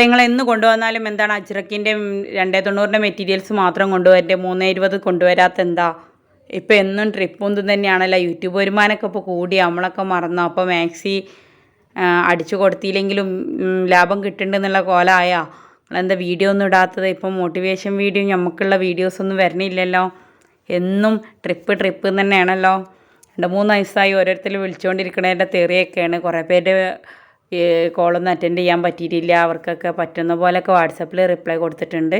നിങ്ങൾ എന്ന് കൊണ്ടുവന്നാലും എന്താണ് അജ്രക്കിന്റെ രണ്ടേ തൊണ്ണൂറിന്റെ മെറ്റീരിയൽസ് മാത്രം കൊണ്ടുവരേണ്ടത് മൂന്നേ ഇരുപത് കൊണ്ടുവരാത്ത എന്താ? ഇപ്പം എന്നും ട്രിപ്പും തന്നെയാണല്ലോ. യൂട്യൂബ് വരുമാനമൊക്കെ ഇപ്പോൾ കൂടി. നമ്മളൊക്കെ മറന്നു? അപ്പോൾ മാക്സി അടിച്ചു കൊടുത്തില്ലെങ്കിലും ലാഭം കിട്ടുന്നുണ്ടെന്നുള്ള കോലായാ. നിങ്ങളെന്താ വീഡിയോ ഒന്നും ഇടാത്തത്? ഇപ്പം മോട്ടിവേഷൻ വീഡിയോ നമുക്കുള്ള വീഡിയോസ് ഒന്നും വരണില്ലല്ലോ. എന്നും ട്രിപ്പ് ട്രിപ്പ് തന്നെയാണല്ലോ. രണ്ട് മൂന്ന് വയസ്സായി ഓരോരുത്തർ വിളിച്ചുകൊണ്ടിരിക്കണതിന്റെ തെറിയൊക്കെയാണ്. കുറേ പേര് കോളൊന്നും അറ്റൻഡ് ചെയ്യാൻ പറ്റിയിട്ടില്ല. അവർക്കൊക്കെ പറ്റുന്ന പോലെയൊക്കെ വാട്സപ്പിൽ റിപ്ലൈ കൊടുത്തിട്ടുണ്ട്.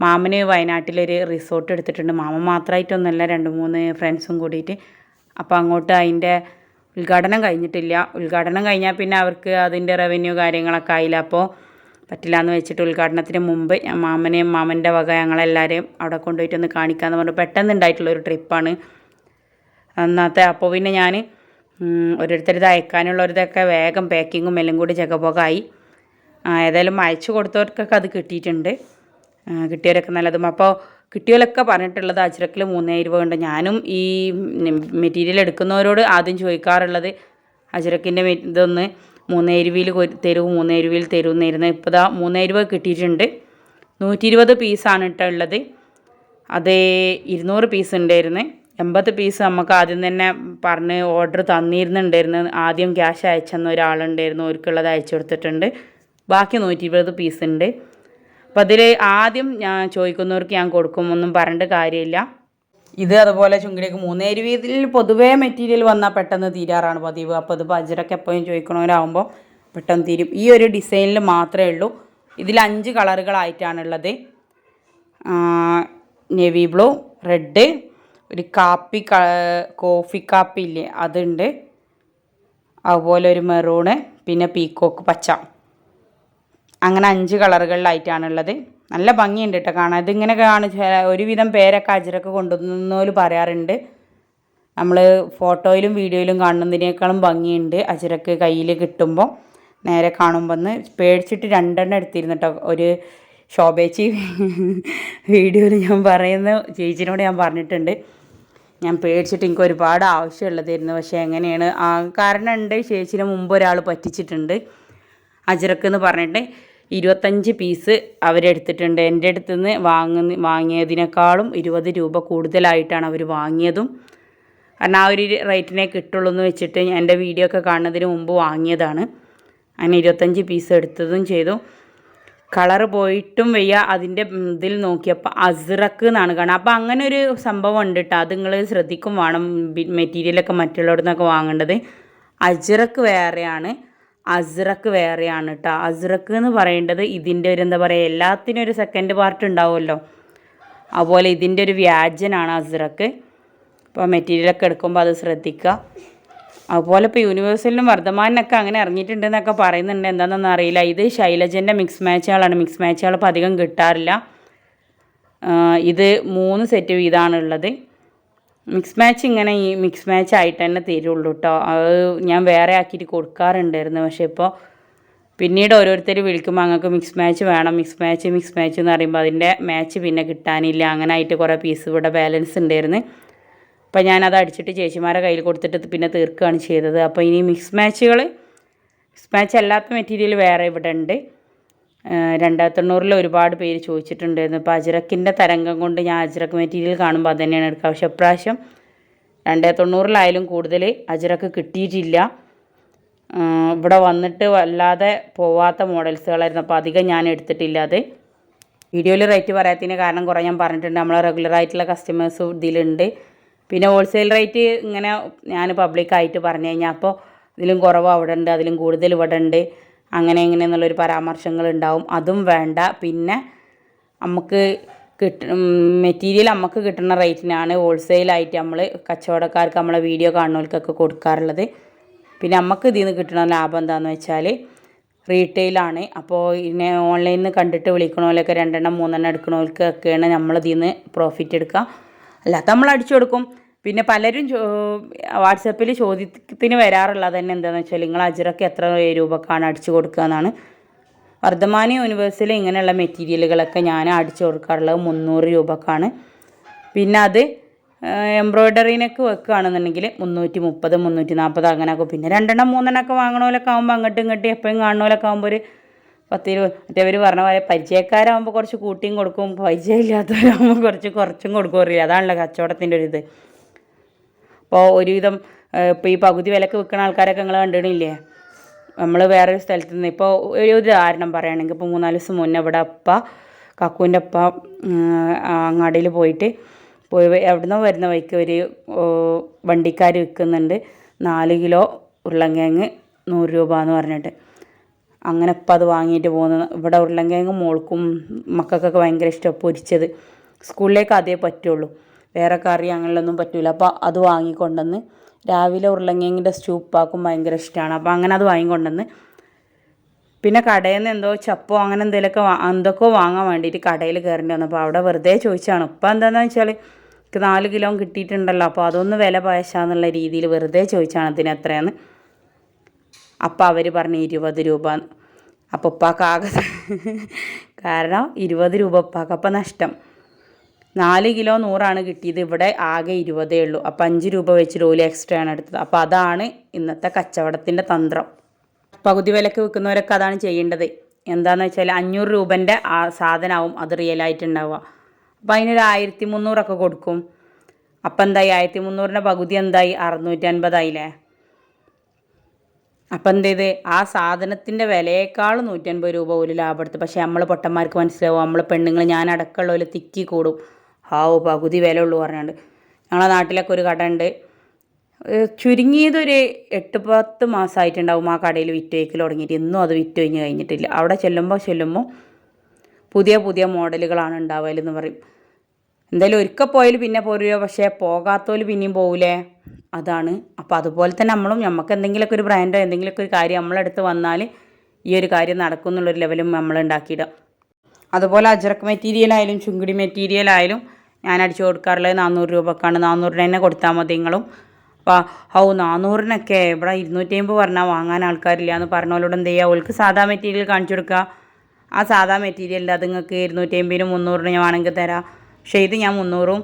മാമന് വയനാട്ടിലൊരു റിസോർട്ട് എടുത്തിട്ടുണ്ട്. മാമൻ മാത്രമായിട്ടൊന്നുമല്ല രണ്ട് മൂന്ന് ഫ്രണ്ട്സും കൂടിയിട്ട്. അപ്പോൾ അങ്ങോട്ട് അതിന്റെ ഉദ്ഘാടനം കഴിഞ്ഞിട്ടില്ല. ഉദ്ഘാടനം കഴിഞ്ഞാൽ പിന്നെ അവർക്ക് അതിന്റെ റവന്യൂ കാര്യങ്ങളൊക്കെ ആയില്ല. അപ്പോൾ പറ്റില്ല എന്ന് വെച്ചിട്ട് ഉദ്ഘാടനത്തിന് മുമ്പ് മാമനെയും മാമന്റെ വക ഞങ്ങളെല്ലാവരെയും അവിടെ കൊണ്ടുപോയിട്ടൊന്ന് കാണിക്കാമെന്ന് പറഞ്ഞു. പെട്ടെന്ന് ഉണ്ടായിട്ടുള്ളൊരു ട്രിപ്പാണ് അന്നത്തെ അപ്പോൾ പിന്നെ ഞാൻ ഓരോരുത്തരത് അയക്കാനുള്ളവരതൊക്കെ വേഗം പാക്കിങ്ങും എല്ലാം കൂടി ചെക്കപ്പോക്കായി ഏതായാലും അയച്ചു കൊടുത്തവർക്കൊക്കെ അത് കിട്ടിയിട്ടുണ്ട്. കിട്ടിയവരൊക്കെ നല്ലതും. അപ്പോൾ കിട്ടിയവരൊക്കെ പറഞ്ഞിട്ടുള്ളത് അജ്രക്കിൽ മൂന്നേ ഇരുപത് ഉണ്ട്. ഞാനും ഈ മെറ്റീരിയൽ എടുക്കുന്നവരോട് ആദ്യം ചോദിക്കാറുള്ളത് അജ്രക്കിന്റെ ഇതൊന്ന് മൂന്നേ രൂപയിൽ തരൂ മൂന്നേ രൂപയിൽ തരൂ എന്നിരുന്നു ഇപ്പോൾ ഇതാ മൂന്നേ ഇരുപത് കിട്ടിയിട്ടുണ്ട്. നൂറ്റി ഇരുപത് പീസാണ് ഇട്ടുള്ളത് അത് ഇരുന്നൂറ് പീസ് ഉണ്ടായിരുന്നു. എൺപത് പീസ് നമുക്ക് ആദ്യം തന്നെ പറഞ്ഞ് ഓർഡർ തന്നിരുന്നുണ്ടായിരുന്നു. ആദ്യം ക്യാഷ് അയച്ചെന്ന ഒരാളുണ്ടായിരുന്നു. ഓർക്കുള്ളത് അയച്ചു കൊടുത്തിട്ടുണ്ട്. ബാക്കി നൂറ്റി ഇരുപത് പീസ് ഉണ്ട്. അപ്പം അതിൽ ആദ്യം ഞാൻ ചോദിക്കുന്നവർക്ക് ഞാൻ കൊടുക്കുമൊന്നും പറഞ്ഞിട്ട് കാര്യമില്ല. ഇത് അതുപോലെ ചുങ്കിലേക്ക് മൂന്നേരി വീതിയിൽ പൊതുവേ മെറ്റീരിയൽ വന്നാൽ പെട്ടെന്ന് തീരാറാണ് പതിവ്. അപ്പോൾ ഇത് ബജറൊക്കെ എപ്പോഴും ചോദിക്കണവരാകുമ്പോൾ പെട്ടെന്ന് തീരും. ഈ ഒരു ഡിസൈനിൽ മാത്രമേ ഉള്ളൂ. ഇതിൽ അഞ്ച് കളറുകളായിട്ടാണുള്ളത് നെവി ബ്ലൂ റെഡ് ഒരു കാപ്പി കോഫി കാപ്പി ഇല്ലേ അതുണ്ട്. അതുപോലെ ഒരു മെറൂണ് പിന്നെ പീക്കോക്ക് പച്ച. അങ്ങനെ അഞ്ച് കളറുകളിലായിട്ടാണുള്ളത്. നല്ല ഭംഗിയുണ്ട് കേട്ടോ കാണാൻ. ഇതിങ്ങനെ കാണിച്ച ഒരുവിധം പേരൊക്കെ അജരൊക്കെ കൊണ്ടുവന്നോൽ പറയാറുണ്ട്. നമ്മൾ ഫോട്ടോയിലും വീഡിയോയിലും കാണുന്നതിനേക്കാളും ഭംഗിയുണ്ട് അജരക്ക് കയ്യിൽ കിട്ടുമ്പോൾ നേരെ കാണുമ്പോൾ ഒന്ന് പേടിച്ചിട്ട് രണ്ടെണ്ണം എടുത്തിരുന്നു കേട്ടോ ഒരു ശോഭേച്ചി വീഡിയോയിൽ ഞാൻ പറയുന്ന ചേച്ചിനോട് ഞാൻ പറഞ്ഞിട്ടുണ്ട്. ഞാൻ പേടിച്ചിട്ട് എനിക്ക് ഒരുപാട് ആവശ്യമുള്ളതായിരുന്നു. പക്ഷേ എങ്ങനെയാണ്? ആ കാരണം ഉണ്ട് ചേച്ചിനെ മുമ്പ് ഒരാൾ പറ്റിച്ചിട്ടുണ്ട്. അജറക്ക് എന്ന് പറഞ്ഞിട്ട് ഇരുപത്തഞ്ച് പീസ് അവരെടുത്തിട്ടുണ്ട്. എന്റെ അടുത്ത് നിന്ന് വാങ്ങുന്ന വാങ്ങിയതിനേക്കാളും ഇരുപത് രൂപ കൂടുതലായിട്ടാണ് അവർ വാങ്ങിയതും. കാരണം ആ ഒരു റേറ്റിനെ കിട്ടുള്ളൂ എന്ന് വെച്ചിട്ട് എന്റെ വീഡിയോ ഒക്കെ കാണുന്നതിന് മുമ്പ് വാങ്ങിയതാണ്. അങ്ങനെ ഇരുപത്തഞ്ച് പീസ് എടുത്തതും ചെയ്തു. കളറ് പോയിട്ടും വയ്യ അതിന്റെ ഇതിൽ നോക്കിയപ്പോൾ അസ്രക്ക് എന്നാണ് കാണുക. അപ്പോൾ അങ്ങനെ ഒരു സംഭവം ഉണ്ട് കേട്ടോ അത് നിങ്ങൾ ശ്രദ്ധിക്കും വേണം മെറ്റീരിയലൊക്കെ മറ്റുള്ളവിടെ നിന്നൊക്കെ വാങ്ങേണ്ടത്. അജ്രക്ക് വേറെയാണ്. അസ്രക്ക് വേറെയാണ് കേട്ടോ അസ്രക്ക് എന്ന് പറയേണ്ടത് ഇതിന്റെ ഒരു എന്താ പറയുക എല്ലാത്തിനും ഒരു സെക്കൻഡ് പാർട്ട് ഉണ്ടാവുമല്ലോ. അതുപോലെ ഇതിന്റെ ഒരു വ്യാജനാണ് അസ്രക്ക്. അപ്പോൾ മെറ്റീരിയലൊക്കെ എടുക്കുമ്പോൾ അത് ശ്രദ്ധിക്കുക. അതുപോലെ ഇപ്പോൾ യൂണിവേഴ്സലിനും വർദ്ധമാനൊക്കെ അങ്ങനെ ഇറങ്ങിയിട്ടുണ്ടെന്നൊക്കെ പറയുന്നുണ്ട്. എന്താണെന്നൊന്നും അറിയില്ല. ഇത് ശൈലജന്റെ മിക്സ് മാച്ചുകളാണ് മിക്സ് മാച്ചുകൾ ഇപ്പോൾ അധികം കിട്ടാറില്ല. ഇത് മൂന്ന് സെറ്റ് വീതമാണുള്ളത് മിക്സ് മാച്ച് ഇങ്ങനെ ഈ മിക്സ് മാച്ച് ആയിട്ട് തന്നെ തീരുള്ളൂ കേട്ടോ അത് ഞാൻ വേറെ ആക്കിയിട്ട് കൊടുക്കാറുണ്ടായിരുന്നു. പക്ഷേ ഇപ്പോൾ പിന്നീട് ഓരോരുത്തർ വിളിക്കുമ്പോൾ അങ്ങക്ക് മിക്സ് മാച്ച് വേണം. മിക്സ് മാച്ച് മിക്സ് മാച്ച് എന്ന് പറയുമ്പോൾ അതിന്റെ മാച്ച് പിന്നെ കിട്ടാനില്ല. അങ്ങനെ ആയിട്ട് കുറേ പീസ് ഇവിടെ ബാലൻസ് ഉണ്ടായിരുന്നു അപ്പോൾ ഞാനത് അടിച്ചിട്ട് ചേച്ചിമാരെ കയ്യിൽ കൊടുത്തിട്ട് പിന്നെ തീർക്കുകയാണ് ചെയ്തത്. അപ്പോൾ ഇനി മിക്സ് മാച്ചുകൾ മിക്സ് മാച്ച് അല്ലാത്ത മെറ്റീരിയൽ വേറെ ഇവിടെ ഉണ്ട്. രണ്ടായിരത്തി എണ്ണൂറിൽ ഒരുപാട് പേര് ചോദിച്ചിട്ടുണ്ടായിരുന്നു. അപ്പോൾ അജ്രക്കിന്റെ തരംഗം കൊണ്ട് ഞാൻ അജ്രക്ക് മെറ്റീരിയൽ കാണുമ്പോൾ അത് തന്നെയാണ് എടുക്കുക. പക്ഷേ ഇപ്രാവശ്യം രണ്ടായിരത്തി തൊണ്ണൂറിലായാലും കൂടുതൽ അജ്രക്ക് കിട്ടിയിട്ടില്ല. ഇവിടെ വന്നിട്ട് വല്ലാതെ പോവാത്ത മോഡൽസുകളായിരുന്നു. അപ്പോൾ അധികം ഞാൻ എടുത്തിട്ടില്ല അത്. വീഡിയോയിൽ റേറ്റ് പറയാത്തതിന് കാരണം കുറേ ഞാൻ പറഞ്ഞിട്ടുണ്ട്. നമ്മളെ റെഗുലറായിട്ടുള്ള കസ്റ്റമേഴ്സ് ഇതിലുണ്ട്. പിന്നെ ഹോൾസെയിൽ റേറ്റ് ഇങ്ങനെ ഞാൻ പബ്ലിക്കായിട്ട് പറഞ്ഞു കഴിഞ്ഞാൽ അപ്പോൾ ഇതിലും കുറവ് അവിടെ ഉണ്ട് അതിലും കൂടുതൽ ഇവിടെ ഉണ്ട് അങ്ങനെ ഇങ്ങനെ എന്നുള്ളൊരു പരാമർശങ്ങൾ ഉണ്ടാവും അതും വേണ്ട. പിന്നെ നമുക്ക് കിട്ട മെറ്റീരിയൽ നമുക്ക് കിട്ടുന്ന റേറ്റിനാണ് ഹോൾസെയിലായിട്ട് നമ്മൾ കച്ചവടക്കാർക്ക് നമ്മളെ വീഡിയോ കാണുന്നവർക്കൊക്കെ കൊടുക്കാറുള്ളത്. പിന്നെ നമുക്ക് ഇതിൽ നിന്ന് കിട്ടുന്ന ലാഭം എന്താണെന്ന് വെച്ചാൽ റീറ്റെയിലാണ് അപ്പോൾ ഇതിനെ ഓൺലൈനിൽ നിന്ന് കണ്ടിട്ട് വിളിക്കണോലൊക്കെ രണ്ടെണ്ണം മൂന്നെണ്ണം എടുക്കണോൽക്കൊക്കെയാണ് നമ്മളിതിൽ നിന്ന് പ്രോഫിറ്റ് എടുക്കുക അല്ലാത്ത നമ്മൾ അടിച്ചു കൊടുക്കും. പിന്നെ പലരും വാട്സപ്പിൽ ചോദ്യത്തിന് വരാറുള്ളത് തന്നെ എന്താണെന്ന് വെച്ചാൽ നിങ്ങൾ അജറൊക്കെ എത്ര രൂപക്കാണ് അടിച്ചു കൊടുക്കുക എന്നാണ്. വർദ്ധമാന യൂണിവേഴ്സിൽ ഇങ്ങനെയുള്ള മെറ്റീരിയലുകളൊക്കെ ഞാൻ അടിച്ചു കൊടുക്കാറുള്ളത് മുന്നൂറ് രൂപക്കാണ്. പിന്നെ അത് എംബ്രോയ്ഡറിനൊക്കെ വെക്കുകയാണെന്നുണ്ടെങ്കിൽ മുന്നൂറ്റി മുപ്പത് മുന്നൂറ്റി നാൽപ്പത് അങ്ങനെയൊക്കെ. പിന്നെ രണ്ടെണ്ണം മൂന്നെണ്ണമൊക്കെ വാങ്ങണോലൊക്കെ ആകുമ്പോൾ അങ്ങോട്ടും ഇങ്ങോട്ടും എപ്പോഴും കാണണോലൊക്കെ ആകുമ്പോൾ ഒരു പത്ത് ഇരുപത് മറ്റേവർ പറഞ്ഞ പോലെ പരിചയക്കാരാകുമ്പോൾ കുറച്ച് കൂട്ടിയും കൊടുക്കും പരിചയമില്ലാത്തവരാകുമ്പോൾ കുറച്ച് കുറച്ചും കൊടുക്കും അറിയില്ല. അതാണല്ലോ കച്ചവടത്തിന്റെ ഒരു ഇത്. അപ്പോൾ ഒരുവിധം ഇപ്പോൾ ഈ പകുതി വിലക്ക് വിൽക്കുന്ന ആൾക്കാരൊക്കെ നിങ്ങൾ കണ്ടിട്ടില്ലേ? നമ്മൾ വേറൊരു സ്ഥലത്ത് നിന്ന് ഇപ്പോൾ ഒരു ഉദാഹരണം പറയുകയാണെങ്കിൽ ഇപ്പോൾ മൂന്നാൽ ദിവസം മുന്നേ ഇവിടെ അപ്പ കക്കുവിന്റെ അപ്പ അങ്ങാടിയിൽ പോയിട്ട് പോയി എവിടുന്നോ വരുന്ന വഴിക്ക് ഒരു വണ്ടിക്കാർ വിൽക്കുന്നുണ്ട്. നാല് കിലോ ഉരുളങ്കിഴങ്ങ് നൂറ് രൂപ എന്ന് പറഞ്ഞിട്ട്. അങ്ങനെ ഇപ്പം അത് വാങ്ങിയിട്ട് പോകുന്നത് ഇവിടെ ഉരുളങ്കിഴങ്ങ് മോൾക്കും മക്കൾക്കൊക്കെ ഭയങ്കര ഇഷ്ടമാണ് പൊരിച്ചത്. സ്കൂളിലേക്ക് അതേ പറ്റുള്ളൂ. വേറെ കറി അങ്ങനെയൊന്നും പറ്റില്ല അപ്പോൾ അത് വാങ്ങിക്കൊണ്ടുവന്ന് രാവിലെ ഉരുളങ്കിഴങ്ങിന്റെ സ്റ്റൂ ഉപ്പാക്കും ഭയങ്കര ഇഷ്ടമാണ് അപ്പോൾ അങ്ങനെ അത് വാങ്ങിക്കൊണ്ടുവന്ന് പിന്നെ കടയിൽ നിന്ന് എന്തോ ചപ്പോ അങ്ങനെ എന്തെങ്കിലുമൊക്കെ എന്തൊക്കെയോ വാങ്ങാൻ വേണ്ടിയിട്ട് കടയിൽ കയറേണ്ടി വന്നു. അപ്പോൾ അവിടെ വെറുതെ ചോദിച്ചാണ്. ഇപ്പം എന്താണെന്ന് വെച്ചാൽ എനിക്ക് നാല് കിലോ കിട്ടിയിട്ടുണ്ടല്ലോ. അപ്പോൾ അതൊന്ന് വില പയശാന്നുള്ള രീതിയിൽ വെറുതെ ചോദിച്ചാണ് ഇതിന് എത്രയാന്ന്. അപ്പോൾ അവർ പറഞ്ഞു ഇരുപത് രൂപ. അപ്പോൾ ഉപ്പാക്ക് ആകെ കാരണം ഇരുപത് രൂപ ഉപ്പാക്ക്. അപ്പം നഷ്ടം. നാല് കിലോ നൂറാണ് കിട്ടിയത്. ഇവിടെ ആകെ ഇരുപതേ ഉള്ളൂ. അപ്പം അഞ്ച് രൂപ വെച്ച് ലോലി എക്സ്ട്രാ ആണ് എടുത്തത്. അപ്പോൾ അതാണ് ഇന്നത്തെ കച്ചവടത്തിന്റെ തന്ത്രം. പകുതി വിലക്ക് വിൽക്കുന്നവരൊക്കെ അതാണ് ചെയ്യേണ്ടത്. എന്താണെന്ന് വെച്ചാൽ അഞ്ഞൂറ് രൂപന്റെ ആ സാധനമാവും അത് ഉണ്ടാവുക. അപ്പോൾ അതിനൊരു ആയിരത്തി മുന്നൂറൊക്കെ കൊടുക്കും. അപ്പം എന്തായി? ആയിരത്തി മുന്നൂറിന്റെ പകുതി എന്തായി? അറുന്നൂറ്റി അൻപതായില്ലേ? അപ്പം എന്ത് ചെയ്ത്? ആ സാധനത്തിന്റെ വിലയേക്കാൾ നൂറ്റൻപത് രൂപ ഒരു ലാഭമെടുത്ത് പക്ഷേ നമ്മൾ പൊട്ടന്മാർക്ക് മനസ്സിലാവും. നമ്മൾ പെണ്ണുങ്ങൾ ഞാൻ അടക്കമുള്ള തിക്കി കൂടും. ഹാവ് പകുതി വില ഉള്ളൂ പറഞ്ഞുകൊണ്ട് ഞങ്ങളെ നാട്ടിലൊക്കെ ഒരു കട ഉണ്ട്. ചുരുങ്ങിയതൊരു എട്ട് പത്ത് മാസമായിട്ടുണ്ടാവും ആ കടയിൽ വിറ്റ് വയ്ക്കൽ തുടങ്ങിയിട്ട്. ഇന്നും അത് വിറ്റ് കഴിഞ്ഞ് കഴിഞ്ഞിട്ടില്ല. അവിടെ ചെല്ലുമ്പോൾ ചെല്ലുമ്പോൾ പുതിയ പുതിയ മോഡലുകളാണ് ഉണ്ടാവലെന്ന് പറയും. എന്തായാലും ഒരിക്കൽ പോയാൽ പിന്നെ പോരുക പക്ഷേ പോകാത്തോൽ പിന്നെയും പോകില്ലേ അതാണ്. അപ്പോൾ അതുപോലെ തന്നെ നമ്മളും നമുക്ക് എന്തെങ്കിലുമൊക്കെ ഒരു ബ്രാൻഡോ എന്തെങ്കിലുമൊക്കെ ഒരു കാര്യം നമ്മളെടുത്ത് വന്നാൽ ഈ ഒരു കാര്യം നടക്കും എന്നുള്ളൊരു ലെവലും നമ്മൾ ഉണ്ടാക്കിയിടാം അതുപോലെ അജറക്ക് മെറ്റീരിയൽ ആയാലും ചുങ്കിടി മെറ്റീരിയൽ ആയാലും ഞാൻ അടിച്ചു കൊടുക്കാറുള്ളത് നാനൂറ് രൂപക്കാണ്. നാനൂറിന് തന്നെ കൊടുത്താൽ മതി നിങ്ങളും. അപ്പോൾ ഹൗ നാനൂറിനൊക്കെ ഇവിടെ ഇരുന്നൂറ്റി അമ്പത് പറഞ്ഞാൽ വാങ്ങാൻ ആൾക്കാരില്ല എന്ന് പറഞ്ഞവരോട് എന്ത് ചെയ്യുക ഓൾക്ക് സാധാ മെറ്റീരിയൽ കാണിച്ചു കൊടുക്കുക ആ സാധാ മെറ്റീരിയലിൽ അത് നിങ്ങൾക്ക് ഇരുന്നൂറ്റി അമ്പതിനും മുന്നൂറിന് ഞാൻ വേണമെങ്കിൽ തരാം. പക്ഷേ ഇത് ഞാൻ മുന്നൂറും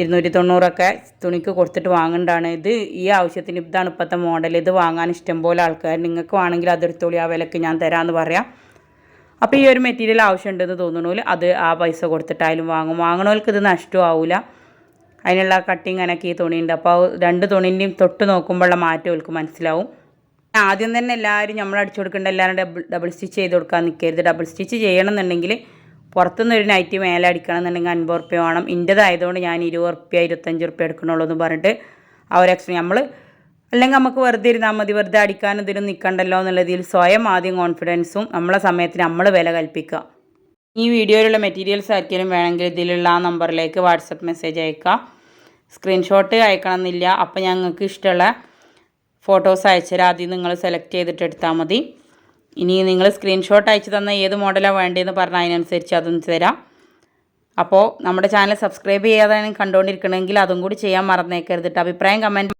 ഇരുന്നൂറ്റി തൊണ്ണൂറൊക്കെ തുണിക്ക് കൊടുത്തിട്ട് വാങ്ങേണ്ടതാണ് ഇത് ഈ ആവശ്യത്തിന് ഇതാണ് ഇപ്പോഴത്തെ മോഡൽ ഇത് വാങ്ങാൻ ഇഷ്ടം പോലെ ആൾക്കാർ നിങ്ങൾക്ക് വേണമെങ്കിൽ അതെടുത്തോളി ആ വിലക്ക് ഞാൻ തരാമെന്ന് പറയാം. അപ്പോൾ ഈ ഒരു മെറ്റീരിയൽ ആവശ്യമുണ്ടെന്ന് തോന്നണോൽ അത് ആ പൈസ കൊടുത്തിട്ടായാലും വാങ്ങും. വാങ്ങണവർക്ക് ഇത് നഷ്ടമാവില്ല അതിനുള്ള കട്ടിങ് അനക്കി ഈ തുണിയുണ്ട് അപ്പോൾ രണ്ട് തുണിന്റെയും തൊട്ട് നോക്കുമ്പോഴുള്ള മാറ്റം അവർക്ക് മനസ്സിലാവും. ആദ്യം തന്നെ എല്ലാവരും നമ്മൾ അടിച്ചു കൊടുക്കേണ്ട എല്ലാവരും ഡബിൾ ഡബിൾ സ്റ്റിച്ച് ചെയ്ത് കൊടുക്കാൻ നിൽക്കരുത് ഡബിൾ സ്റ്റിച്ച് ചെയ്യണമെന്നുണ്ടെങ്കിൽ പുറത്തുനിന്ന് ഒരു നൈറ്റ് മേലെ അടിക്കണം എന്നുണ്ടെങ്കിൽ അൻപത് റുപ്യ വേണം. ഇന്റേതായതുകൊണ്ട് ഞാൻ ഇരുപത് റുപ്യ ഇരുപത്തഞ്ച് റുപ്യ എടുക്കണുള്ളൂ എന്ന് പറഞ്ഞിട്ട് അവർ എക്സ്ട്രാ നമ്മൾ അല്ലെങ്കിൽ നമുക്ക് വെറുതെ ഇരുന്നാൽ മതി വെറുതെ അടിക്കാനും ഇതിനും നിൽക്കണ്ടല്ലോ എന്നുള്ളതിൽ സ്വയം ആദ്യം കോൺഫിഡൻസും നമ്മളെ സമയത്തിന് നമ്മൾ വില കൽപ്പിക്കുക. ഈ വീഡിയോയിലുള്ള മെറ്റീരിയൽസ് ആർക്കെങ്കിലും വേണമെങ്കിൽ ഇതിലുള്ള ആ നമ്പറിലേക്ക് വാട്സപ്പ് മെസ്സേജ് അയക്കുക സ്ക്രീൻഷോട്ട് അയക്കണം എന്നില്ല അപ്പോൾ ഞങ്ങൾക്ക് ഇഷ്ടമുള്ള ഫോട്ടോസ് അയച്ചുതരാം ആദ്യം നിങ്ങൾ സെലക്ട് ചെയ്തിട്ട് എടുത്താൽ മതി. ഇനി നിങ്ങൾ സ്ക്രീൻഷോട്ട് അയച്ചു തന്ന ഏത് മോഡലാണ് വേണ്ടതെന്ന് പറഞ്ഞാൽ അതിനനുസരിച്ച് അതും തരാം. അപ്പോൾ നമ്മുടെ ചാനൽ സബ്സ്ക്രൈബ് ചെയ്യാതാണ് കണ്ടുകൊണ്ടിരിക്കണമെങ്കിൽ അതും കൂടി ചെയ്യാൻ മറന്നേക്കരുതിട്ട് അഭിപ്രായം കമന്റ്